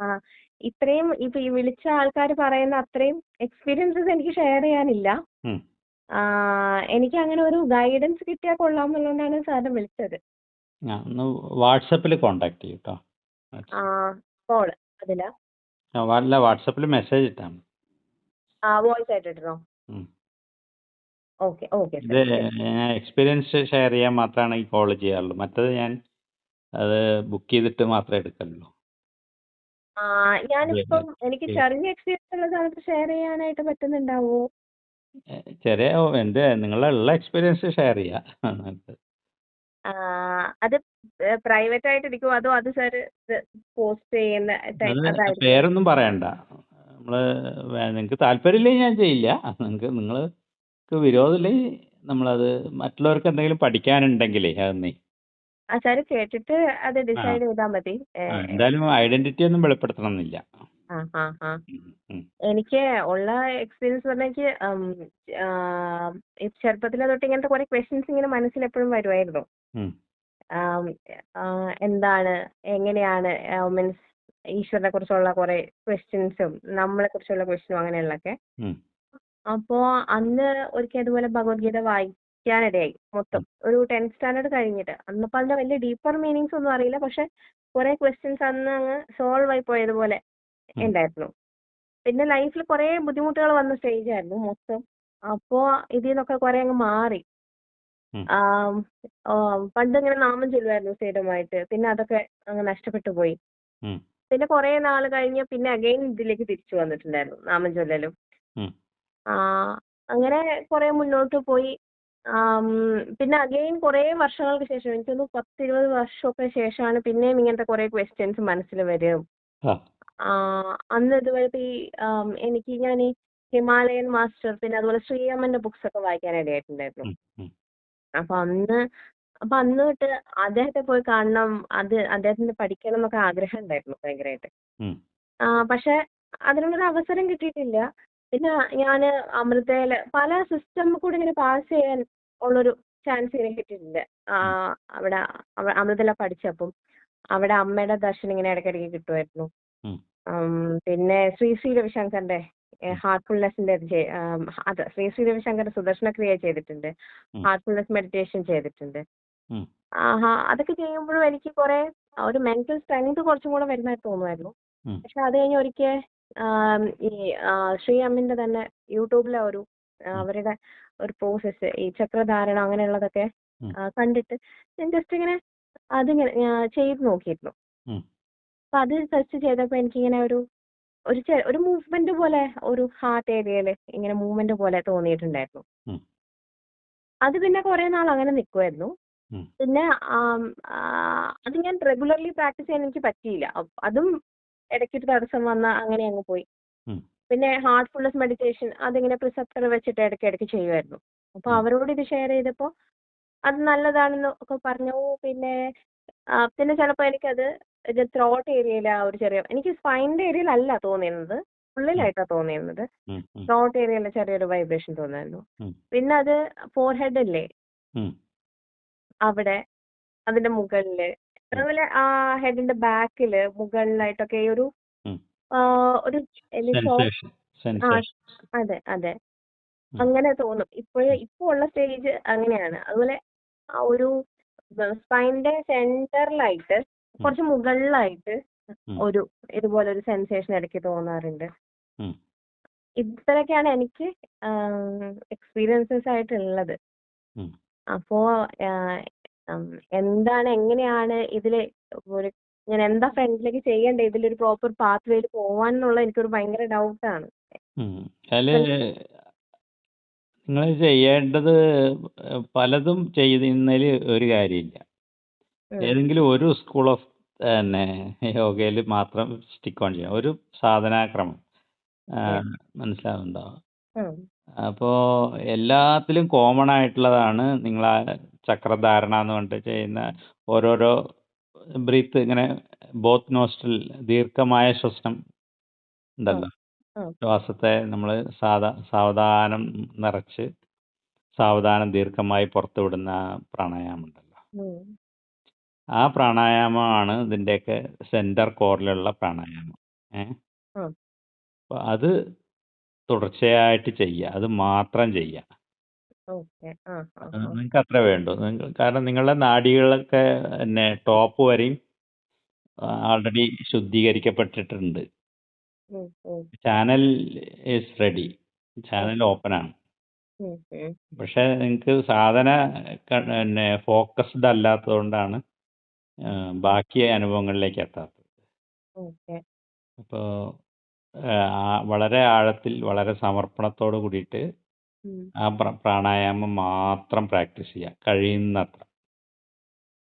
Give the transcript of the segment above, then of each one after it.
ആ ഇത്രയും ഇപ്പൊ ഈ വിളിച്ച ആൾക്കാർ പറയുന്ന അത്രയും എക്സ്പീരിയൻസസ് എനിക്ക് ഷെയർ ചെയ്യാനില്ല. എനിക്ക് അങ്ങനെ ഒരു ഗൈഡൻസ് കിട്ടിയാൽ കൊള്ളാം എന്നുള്ളതാണ് സാറിനെ വിളിച്ചത്. വാട്സപ്പിൽ കോണ്ടാക്ട് ചെയ്യൂ കേട്ടോ ആ കോൾ അതിലാ? അല്ല വാട്സപ്പിൽ മെസ്സേജ് ഇട്ടാ ആ വോയിസ് ആയിട്ട് ഇടണോ. ഓക്കെ ഓക്കെ ഞാൻ എക്സ്പീരിയൻസ് ഷെയർ ചെയ്യാൻ മാത്രമാണ് ഈ കോൾ ചെയ്യാറുള്ളൂ. മറ്റത് ഞാൻ അത് ബുക്ക് ചെയ്തിട്ട് മാത്രമേ എടുക്കലുള്ളൂ. ആ ഞാനിപ്പം എനിക്ക്. ചെറിയ എക്സ്പീരിയൻസ് ഉള്ള സാധനം ഷെയർ ചെയ്യാനായിട്ട് പറ്റുന്നുണ്ടാവോ? ചെറിയ ഓ, എന്ത് നിങ്ങളുടെ ഉള്ള എക്സ്പീരിയൻസ് ഷെയർ ചെയ്യാം. ആ, അത് പ്രൈവറ്റ് ആയിട്ട് ഇരിക്കുമോ അതോ അത് സാർ പോസ്റ്റ് ചെയ്യുന്ന ടൈപ്പ് അത് അതായിരിക്കും? പേരൊന്നും പറയണ്ട. നമ്മൾ നിങ്ങൾക്ക് താല്പര്യമില്ലെങ്കിൽ ഞാൻ ചെയ്യില്ല നിങ്ങൾക്ക് നിങ്ങൾക്ക് വിരോധമില്ലെങ്കിൽ നമ്മളത് മറ്റുള്ളവർക്ക് എന്തെങ്കിലും പഠിക്കാനുണ്ടെങ്കിലേ അതൊന്നേ. ആ സാർ കേട്ടിട്ട് അത് ഡിസൈഡ് ചെയ്താൽ മതി. എന്തായാലും ഐഡന്റിറ്റി ഒന്നും വെളിപ്പെടുത്തണം എന്നില്ല. എനിക്ക് ഉള്ള എക്സ്പീരിയൻസ് പറഞ്ഞാൽ എനിക്ക് ചെറുപ്പത്തിലെ തൊട്ട് ഇങ്ങനത്തെ കുറെ ക്വസ്റ്റ്യൻസ് ഇങ്ങനെ മനസ്സിൽ എപ്പോഴും വരുമായിരുന്നു. എന്താണ് എങ്ങനെയാണ് മീൻസ് ഈശ്വരനെ കുറിച്ചുള്ള കുറെ ക്വസ്റ്റ്യൻസും നമ്മളെ കുറിച്ചുള്ള ക്വസ്റ്റ്യനും അങ്ങനെയുള്ളൊക്കെ. അപ്പോ അന്ന് ഒരിക്കൽ ഇതുപോലെ ഭഗവത്ഗീത വായിക്കാനിടയായി മൊത്തം. ഒരു ടെൻത്ത് സ്റ്റാൻഡേർഡ് കഴിഞ്ഞിട്ട്. അന്നപ്പോൾ അതിന്റെ വലിയ ഡീപ്പർ മീനിങ്സ് ഒന്നും അറിയില്ല. പക്ഷെ കുറെ ക്വസ്റ്റ്യൻസ് അന്ന് അങ്ങ് സോൾവ് ആയി പോയതുപോലെ പോലെ ഉണ്ടായിരുന്നു. പിന്നെ ലൈഫിൽ കുറെ ബുദ്ധിമുട്ടുകൾ വന്ന സ്റ്റേജ് ആയിരുന്നു മൊത്തം. അപ്പോ ഇതിൽ നിന്നൊക്കെ കുറെ അങ്ങ് മാറി. പണ്ട് ഇങ്ങനെ നാമം ചൊല്ലുമായിരുന്നു സ്ഥിരമായിട്ട് പിന്നെ അതൊക്കെ അങ്ങ് നഷ്ടപ്പെട്ടു പോയി. പിന്നെ കുറെ നാൾ കഴിഞ്ഞ പിന്നെ അഗൈൻ ഇതിലേക്ക് തിരിച്ചു വന്നിട്ടുണ്ടായിരുന്നു നാമം ചൊല്ലലും. അങ്ങനെ കുറെ മുന്നോട്ട് പോയി. പിന്നെ അഗൈൻ കുറെ വർഷങ്ങൾക്ക് ശേഷം എനിക്ക് തോന്നുന്നു പത്ത് ഇരുപത് വർഷമൊക്കെ ശേഷമാണ് പിന്നെയും ഇങ്ങനത്തെ കുറെ ക്വസ്റ്റ്യൻസ് മനസ്സിൽ വരും. അന്ന് ഇതുപോലെ ഈ എനിക്ക് ഞാൻ ഈ ഹിമാലയൻ മാസ്റ്റർ പിന്നെ അതുപോലെ ശ്രീയമ്മന്റെ ബുക്സ് ഒക്കെ വായിക്കാൻ ഇടയായിട്ടുണ്ടായിരുന്നു. അപ്പൊ അന്ന് അപ്പൊ അന്ന് തൊട്ട് അദ്ദേഹത്തെ പോയി കാണണം അത് അദ്ദേഹത്തിന് പഠിക്കണം എന്നൊക്കെ ആഗ്രഹം ഉണ്ടായിരുന്നു ഭയങ്കരമായിട്ട്. പക്ഷെ അതിനുള്ളൊരു അവസരം കിട്ടിയിട്ടില്ല. പിന്നെ ഞാൻ അമൃതയിൽ പല സിസ്റ്റം കൂടി ഇങ്ങനെ പാസ് ചെയ്യാൻ ഉള്ളൊരു ചാൻസ് ഇങ്ങനെ കിട്ടിയിട്ടുണ്ട്. ആ അവിടെ അമൃതല പഠിച്ചപ്പം അവിടെ അമ്മയുടെ ദർശനം ഇങ്ങനെ ഇടയ്ക്കിടയ്ക്ക് കിട്ടുമായിരുന്നു. പിന്നെ ശ്രീ ശ്രീ രവിശങ്കറിന്റെ ഹാർട്ട്ഫുൾനെസിന്റെ അത് ശ്രീ ശ്രീ രവിശങ്കറിന്റെ സുദർശന ക്രിയ ചെയ്തിട്ടുണ്ട്. ഹാർട്ട്ഫുൾനെസ് മെഡിറ്റേഷൻ ചെയ്തിട്ടുണ്ട്. അതൊക്കെ ചെയ്യുമ്പോഴും എനിക്ക് കുറെ ഒരു മെന്റൽ സ്ട്രെങ്ത് കുറച്ചും കൂടെ വരുന്നതായിട്ട് തോന്നുമായിരുന്നു. പക്ഷെ അത് കഴിഞ്ഞ് ഒരിക്കൽ ഈ ശ്രീ അമ്മിന്റെ തന്നെ യൂട്യൂബിലെ ഒരു അവരുടെ ഒരു പ്രോസസ്സ് ഈ ചക്രധാരണ അങ്ങനെയുള്ളതൊക്കെ കണ്ടിട്ട് ഞാൻ ജസ്റ്റ് ഇങ്ങനെ അതിങ്ങനെ ചെയ്ത് നോക്കിയിരുന്നു. അപ്പൊ അത് സെർച്ച് ചെയ്തപ്പോ എനിക്കിങ്ങനെ ഒരു ഒരു ചെ- ഒരു മൂവ്മെന്റ് പോലെ ഒരു ഹാർട്ട് ഏരിയയിൽ ഇങ്ങനെ മൂവ്മെന്റ് പോലെ തോന്നിയിട്ടുണ്ടായിരുന്നു. അത് പിന്നെ കുറെ നാൾ അങ്ങനെ നിൽക്കുമായിരുന്നു പിന്നെ അത് ഞാൻ റെഗുലർലി പ്രാക്ടീസ് ചെയ്യാൻ എനിക്ക് പറ്റിയില്ല. അതും ഇടയ്ക്കൊരു തടസ്സം വന്ന അങ്ങനെ അങ്ങ് പോയി. പിന്നെ ഹാർട്ട്ഫുൾനെസ് മെഡിറ്റേഷൻ അതിങ്ങനെ പ്രിസെപ്റ്റർ വെച്ചിട്ട് ഇടയ്ക്ക് ഇടയ്ക്ക് ചെയ്യുമായിരുന്നു അപ്പൊ അവരോട് ഇത് ഷെയർ ചെയ്തപ്പോൾ അത് നല്ലതാണെന്ന് ഒക്കെ പറഞ്ഞു. പിന്നെ പിന്നെ ചിലപ്പോൾ എനിക്കത് ഇത് ത്രോട്ട് ഏരിയയിൽ ആ ഒരു ചെറിയ എനിക്ക് സ്പൈനിന്റെ ഏരിയയിലല്ല തോന്നിയിരുന്നത്. ഉള്ളിലായിട്ടാണ് തോന്നിയിരുന്നത്. ഉം. ഉം. ത്രോട്ട് ഏരിയയിൽ ചെറിയൊരു വൈബ്രേഷൻ തോന്നായിരുന്നു. ഉം. പിന്നെ അത് ഫോർ ഹെഡ് അല്ലേ ഉം. അവിടെ അതിന്റെ മുകളിൽ. അതുപോലെ ആ ഹെഡിന്റെ ബാക്കിൽ മുകളിലായിട്ടൊക്കെ ഈ ഒരു ഒരു സെൻസേഷൻ അതെ അതെ. അങ്ങനെ തോന്നും. ഇപ്പഴ് ഇപ്പൊ ഉള്ള സ്റ്റേജ് അങ്ങനെയാണ്. അതുപോലെ ആ ഒരു സ്പൈനിന്റെ സെന്ററിലായിട്ട് കുറച്ച് മുകളിലായിട്ട് ഒരു ഇതുപോലെ ഒരു സെൻസേഷൻ ഇടയ്ക്ക് തോന്നാറുണ്ട്. ഇത്രയൊക്കെയാണ് എനിക്ക് എക്സ്പീരിയൻസസ് ആയിട്ടുള്ളത്. അപ്പോ ഏഹ് എന്താണ് എങ്ങനെയാണ് ഇതിൽ ഒരു ഞാൻ എന്താ ഫ്രണ്ടിലേക്ക് ചെയ്യണ്ടേ? ഇതിലൊരു പ്രോപ്പർ പാത്ത് വേയിൽ പോവാൻ എന്നുള്ള എനിക്കൊരു ഭയങ്കര ഡൗട്ടാണ് ആണ്. അതിൽ നിങ്ങൾ ചെയ്യേണ്ടത് പലതും ചെയ്യുന്നതിൽ ഒരു കാര്യമില്ല. ഏതെങ്കിലും ഒരു സ്കൂൾ ഓഫ് തന്നെ യോഗയിൽ മാത്രം സ്റ്റിക്ക് ഓൺ ചെയ്യാം ഒരു സാധനാക്രമം. മനസ്സിലാവുന്നുണ്ടോ? അപ്പോ എല്ലാത്തിലും കോമൺ ആയിട്ടുള്ളതാണ് നിങ്ങൾ ആ ചക്രധാരണ എന്ന് പറഞ്ഞിട്ട് ചെയ്യുന്ന ഓരോരോ ബ്രീത്ത് ഇങ്ങനെ ബോത്ത് നോസ്റ്റിൽ ദീർഘമായ ശ്വസനം ഉണ്ടല്ലോ. ശ്വാസത്തെ നമ്മൾ സാധാ സാവധാനം നിറച്ച് സാവധാനം ദീർഘമായി പുറത്തു വിടുന്ന പ്രാണായാമം ഉണ്ടല്ലോ. ആ പ്രാണായാമമാണ് ഇതിന്റെയൊക്കെ സെന്റർ കോറിലുള്ള പ്രാണായാമം. ഏ? അപ്പോൾ അത് തുടർച്ചയായിട്ട് ചെയ്യുക. അത് മാത്രം ചെയ്യുക. ഓക്കെ. അത് നിങ്ങൾക്ക് അത്ര വേണ്ടൂ. കാരണം നിങ്ങളുടെ നാഡികളൊക്കെ പിന്നെ ടോപ്പ് വരെയും ആൾറെഡി ശുദ്ധീകരിക്കപ്പെട്ടിട്ടുണ്ട്. ഉം, ഉം, channel is ready. Channel open ഉം, ഉം. പക്ഷേ നിങ്ങൾക്ക് സാധന ക- പിന്നെ ഫോക്കസ്ഡ് അല്ലാത്തതുകൊണ്ടാണ് ആ, ബാക്കി അനുഭവങ്ങളിലേക്ക് എത്താത്തത്. ഓക്കെ. അപ്പോൾ വളരെ ആഴത്തിൽ വളരെ സമർപ്പണത്തോട് കൂടിയിട്ട് ഉം, ആ പ്ര- പ്രാണായാമം മാത്രം പ്രാക്ടീസ് ചെയ്യുക കഴിയുന്നത്ര.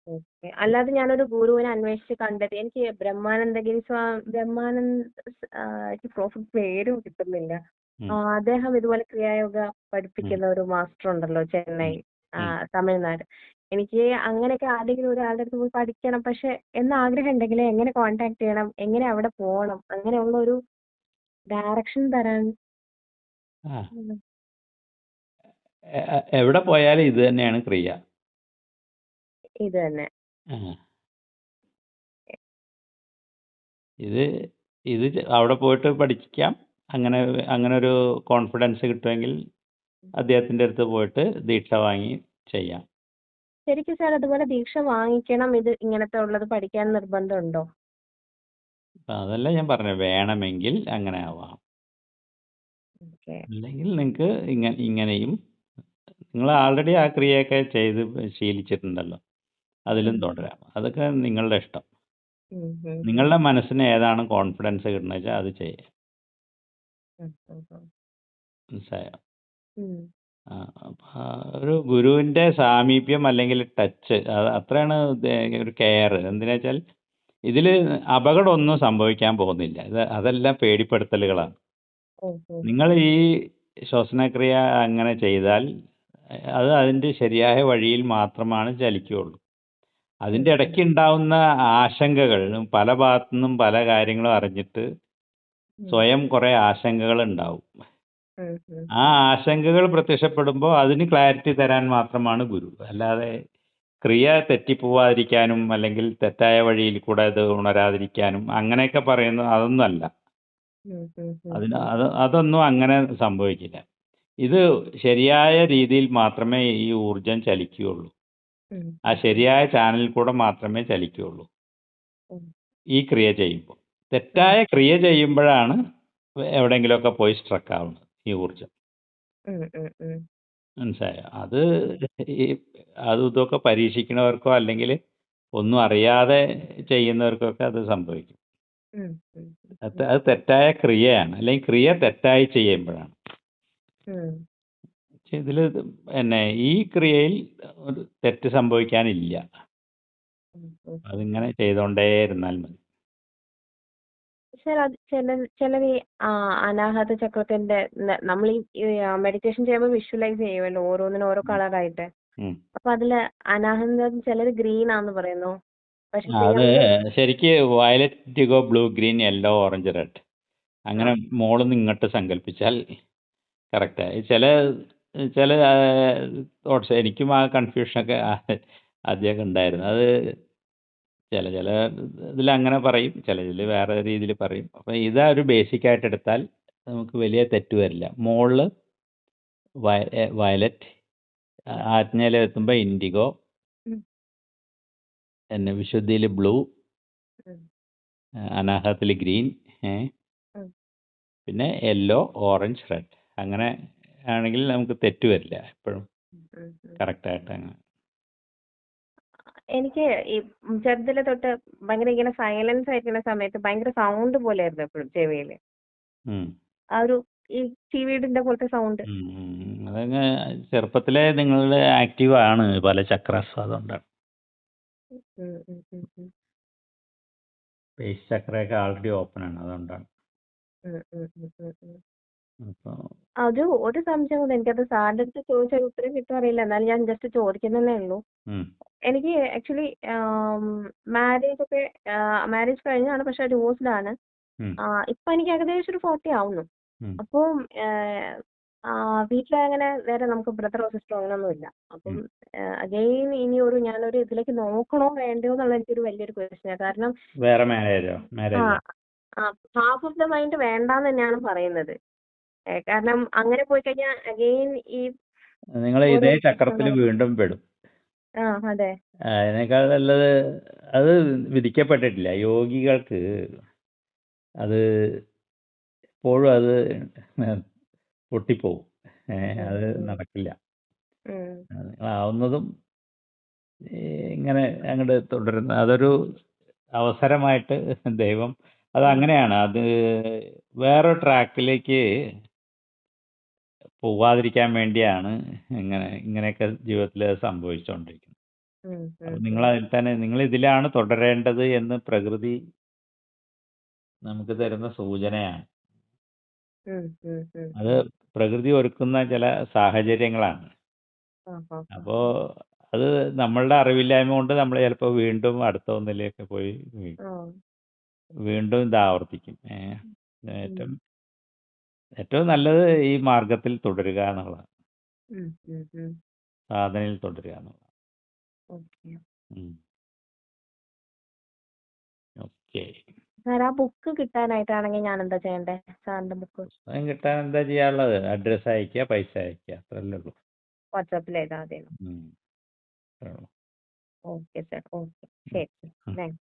ഓക്കെ. അല്ലാതെ ഞാനൊരു ഗുരുവിനെ അന്വേഷിച്ച് കണ്ടെത്തി എനിക്ക് ബ്രഹ്മാനന്ദഗിരി സ്വാമി ബ്രഹ്മാനന്ദ എനിക്ക് പ്രോഫിറ്റ് പേര് കിട്ടുന്നില്ല. ഉം. ആ, അദ്ദേഹം ഇതുപോലെ ക്രിയായോഗ പഠിപ്പിക്കുന്ന ഒരു മാസ്റ്റർ ഉണ്ടല്ലോ ചെന്നൈ ഉം. തമിഴ്നാട്. എനിക്ക് അങ്ങനെയൊക്കെ ആരെങ്കിലും ഒരാളുടെ അടുത്ത് പോയി പഠിക്കണം. പക്ഷെ എന്ന ആഗ്രഹം ഉണ്ടെങ്കിൽ എങ്ങനെ കോണ്ടാക്ട് ചെയ്യണം? എങ്ങനെ അവിടെ പോകണം അങ്ങനെയുള്ള ഒരു ഡയറക്ഷൻ തരാൻ എവിടെ പോയാലും ഇത് തന്നെയാണ് ക്രിയ. ഇത് തന്നെ. ആ. ഇത് ഇത് ചെ- അവിടെ പോയിട്ട് പഠിക്കാം. അങ്ങനെ അങ്ങനെ ഒരു കോൺഫിഡൻസ് കിട്ടുമെങ്കിൽ അദ്ദേഹത്തിന്റെ അടുത്ത് പോയിട്ട് ദീക്ഷ വാങ്ങി ചെയ്യാം. ശരിക്കും സാർ അതുപോലെ ദീക്ഷ വാങ്ങിക്കണം. ഇത് ഇങ്ങനത്തെ ഉള്ളത് പഠിക്കാൻ നിർബന്ധമുണ്ടോ? അപ്പം അതല്ല ഞാൻ പറഞ്ഞു വേണമെങ്കിൽ അങ്ങനെ ആവാം. ഓക്കെ. അല്ലെങ്കിൽ നിങ്ങൾക്ക് ഇങ്ങനെ ഇങ്ങനെയും നിങ്ങൾ ആൾറെഡി ആ ക്രിയയൊക്കെ ചെയ്ത് ശീലിച്ചിട്ടുണ്ടല്ലോ. അതിലും തുടരാം. അതൊക്കെ നിങ്ങളുടെ ഇഷ്ടം. ഉം, ഉം, നിങ്ങളുടെ മനസ്സിന് ഏതാണ് കോൺഫിഡൻസ് കിട്ടുന്നത് വെച്ചാൽ അത് ചെയ്യാം. ഉം, ഉം, ഉം. മനസ്സിലായോ? ഉം. ആ, അപ്പൊ ആ ഒരു ഗുരുവിന്റെ സാമീപ്യം അല്ലെങ്കിൽ ടച്ച് അത്രയാണ് ഇത് ഒരു കെയർ എന്തിനാ വെച്ചാൽ ഇതിൽ അപകടമൊന്നും സംഭവിക്കാൻ പോകുന്നില്ല. ഇത് അതെല്ലാം പേടിപ്പെടുത്തലുകളാണ്. നിങ്ങൾ ഈ ശ്വസനക്രിയ അങ്ങനെ ചെയ്താൽ അത് അതിന്റെ ശരിയായ വഴിയിൽ മാത്രമാണ് ചലിക്കുകയുള്ളൂ. അതിന്റെ ഇടയ്ക്ക് ഉണ്ടാവുന്ന ആശങ്കകൾ പല ഭാഗത്തു നിന്നും പല കാര്യങ്ങളും അറിഞ്ഞിട്ട് സ്വയം കുറെ ആശങ്കകൾ ഉണ്ടാവും. ആ ആശങ്കകൾ പ്രത്യക്ഷപ്പെടുമ്പോൾ അതിന് ക്ലാരിറ്റി തരാൻ മാത്രമാണ് ഗുരു. അല്ലാതെ ക്രിയ തെറ്റിപ്പോവാതിരിക്കാനും അല്ലെങ്കിൽ തെറ്റായ വഴിയിൽ കൂടെ ഇത് ഉണരാതിരിക്കാനും അങ്ങനെയൊക്കെ പറയുന്നത് അതൊന്നുമല്ല. അതിന് അത് അതൊന്നും അങ്ങനെ സംഭവിക്കില്ല. ഇത് ശരിയായ രീതിയിൽ മാത്രമേ ഈ ഊർജം ചലിക്കുകയുള്ളൂ. ആ ശരിയായ ചാനലിൽ കൂടെ മാത്രമേ ചലിക്കുകയുള്ളൂ. ഈ ക്രിയ ചെയ്യുമ്പോൾ. തെറ്റായ ക്രിയ ചെയ്യുമ്പോഴാണ് എവിടെയെങ്കിലുമൊക്കെ പോയി സ്ട്രക്ക് ആവുന്നത് ഈ ഊർജം. മനസ്സിലായോ? അത് ഈ അത് ഇതൊക്കെ പരീക്ഷിക്കുന്നവർക്കോ അല്ലെങ്കിൽ ഒന്നും അറിയാതെ ചെയ്യുന്നവർക്കൊക്കെ അത് സംഭവിക്കും. അത് തെറ്റായ ക്രിയയാണ്. അല്ലെങ്കിൽ ക്രിയ തെറ്റായി ചെയ്യുമ്പോഴാണ്. ഉം. പക്ഷെ ഇതിൽ പിന്നെ ഈ ക്രിയയിൽ ഒരു തെറ്റ് സംഭവിക്കാനില്ല. ഉം, ഉം. അതിങ്ങനെ ചെയ്തോണ്ടേ ഇരുന്നാൽ മതി. സാർ അത് ചില ഈ ആ, അനാഹത ചക്രത്തിന്റെ നമ്മൾ ഈ മെഡിറ്റേഷൻ ചെയ്യുമ്പോൾ വിഷ്വലൈസ് ചെയ്യുമല്ലോ ഓരോന്നിനും ഓരോ കളറായിട്ട് ഉം. അപ്പൊ അതിൽ അനാഹതം ചിലർ ഗ്രീൻ ആന്ന് പറയുന്നു. പക്ഷെ അത് ചിലര് ശരിക്ക് violet indigo, blue green yellow orange red അങ്ങനെ മോളിൽ നിന്ന് ഇങ്ങോട്ട് സങ്കല്പിച്ചാൽ കറക്റ്റായി ചില ചില തോട്ട്സ് എനിക്കും ആ കൺഫ്യൂഷനൊക്കെ ആദ്യമൊക്കെ ഉണ്ടായിരുന്നു. അത് ചില ചില ഇതിൽ അങ്ങനെ പറയും ചില ചില വേറെ രീതിയിൽ പറയും. അപ്പം ഇതാ ഒരു ബേസിക് ആയിട്ട് എടുത്താൽ നമുക്ക് വലിയ തെറ്റ് വരില്ല. മുകളിൽ വയലറ്റ് ആജ്ഞയിൽ എത്തുമ്പോൾ ഇൻഡിഗോ എന്നെ പിന്നെ വിശുദ്ധിയിൽ ബ്ലൂ. അനാഹത്തിൽ ഗ്രീൻ. പിന്നെ യെല്ലോ ഓറഞ്ച് റെഡ്. അങ്ങനെ ആണെങ്കിൽ നമുക്ക് തെറ്റ് വരില്ല എപ്പോഴും. കറക്റ്റായിട്ട് അങ്ങനെ എനിക്ക് ഈ ചെറുതിലെ തൊട്ട് ഭയങ്കര ഇങ്ങനെ സൈലൻസ് ആയിരിക്കുന്ന സമയത്ത് ഭയങ്കര സൗണ്ട് പോലെ ആയിരുന്നു എപ്പോഴും ചെവിയിൽ. ആ ഒരു ഈ ചീവീടിന്റെ പോലത്തെ സൗണ്ട്. അതങ്ങ് ചെറുപ്പത്തിലെ നിങ്ങളുടെ ആക്റ്റീവ് ആണ് പല ചക്രാസ് അതുകൊണ്ടാണ് ചക്രയൊക്കെ ആൾറെഡി ഓപ്പൺ ആണ് അതുകൊണ്ടാണ്. അത് ഒരു സംശയം ഇല്ല. എനിക്കത് സാറിന്റെ അടുത്ത് ചോദിച്ചാൽ ഒരു ഉത്തരം കിട്ടുമോ അറിയില്ല. എന്നാലും ഞാൻ ജസ്റ്റ് ചോദിക്കുന്നതേ ഉള്ളൂ. എനിക്ക് ആക്ച്വലി മാരേജ് ഒക്കെ മാരേജ് കഴിഞ്ഞാണ് പക്ഷെ ഡിവോഴ്സ്ഡാണ് ഇപ്പൊ എനിക്ക് ഏകദേശം ഒരു ഫോർട്ടി ആവുന്നു. അപ്പം ഏഹ് ആഹ് വീട്ടിൽ അങ്ങനെ വേറെ നമുക്ക് ബ്രദറോ സിസ്റ്ററോ അങ്ങനെയൊന്നുമില്ല അപ്പം അഗെയിൻ ഇനി ഒരു ഞാനൊരു ഇതിലേക്ക് നോക്കണോ വേണ്ടയോ എന്നുള്ള എനിക്കൊരു വലിയൊരു ക്വസ്റ്റ്യൻ കാരണം വേറെ മാരേജോ മാരേജോ ഹാഫ് ഓഫ് ദ മൈൻഡ് വേണ്ടാന്ന് തന്നെയാണ് പറയുന്നത്. കാരണം അങ്ങനെ പോയി കഴിഞ്ഞാൽ അഗൈൻ ഈ നിങ്ങൾ ഇതേ ചക്രത്തിൽ വീണ്ടും പെടും. അതെ. അതിനേക്കാൾ നല്ലത് അത് വിധിക്കപ്പെട്ടിട്ടില്ല. യോഗികൾക്ക് അത് എപ്പോഴും അത് പൊട്ടിപ്പോവും. അത് നടക്കില്ല. നിങ്ങളാവുന്നതും ഇങ്ങനെ അങ്ങോട്ട് തുടരുന്ന അതൊരു അവസരമായിട്ട് ദൈവം അത് അങ്ങനെയാണ്. അത് വേറെ ട്രാക്കിലേക്ക് പോവാതിരിക്കാൻ വേണ്ടിയാണ് ഇങ്ങനെ ഇങ്ങനെയൊക്കെ ജീവിതത്തിൽ സംഭവിച്ചുകൊണ്ടിരിക്കുന്നത് ഉം, അപ്പോൾ നിങ്ങൾ ഉം. അതിൽ തന്നെ നിങ്ങൾ ഇതിലാണ് തുടരേണ്ടത് എന്ന് പ്രകൃതി നമുക്ക് തരുന്ന സൂചനയാണ് ഉം, ഉം, ഉം, അത് പ്രകൃതി ഒരുക്കുന്ന ചില സാഹചര്യങ്ങളാണ് അപ്പോ അത് നമ്മളുടെ അറിവില്ലായ്മ കൊണ്ട് നമ്മൾ ചിലപ്പോ വീണ്ടും അടുത്ത ഒന്നിലേക്ക് പോയി വീഴും. വീണ്ടും ഇത് ആവർത്തിക്കും ഏഹ്. ഉം. ഏറ്റവും ഏറ്റവും നല്ലത് ഈ മാർഗത്തിൽ തുടരുക എന്നുള്ളതാണ്. ഉം, ഉം, ഉം. സാധനയിൽ തുടരുക എന്നുള്ളതാണ്. ഓക്കെ. ഓക്കെ. സാർ ആ ബുക്ക് കിട്ടാനായിട്ടാണെങ്കിൽ ഞാൻ എന്താ ചെയ്യണ്ടേ? സാറിന്റെ ബുക്ക്? പുസ്തകം കിട്ടാൻ എന്താ ചെയ്യാനുള്ളത്? അഡ്രസ് അയക്കുക പൈസ അയക്കുക അത്രല്ലേ ഉള്ളൂ വാട്സാപ്പിൽ മതി ഉം. അത്രേ ഉള്ളൂ. Okay sir. ഓക്കെ. ശരി താങ്ക് താങ്ക്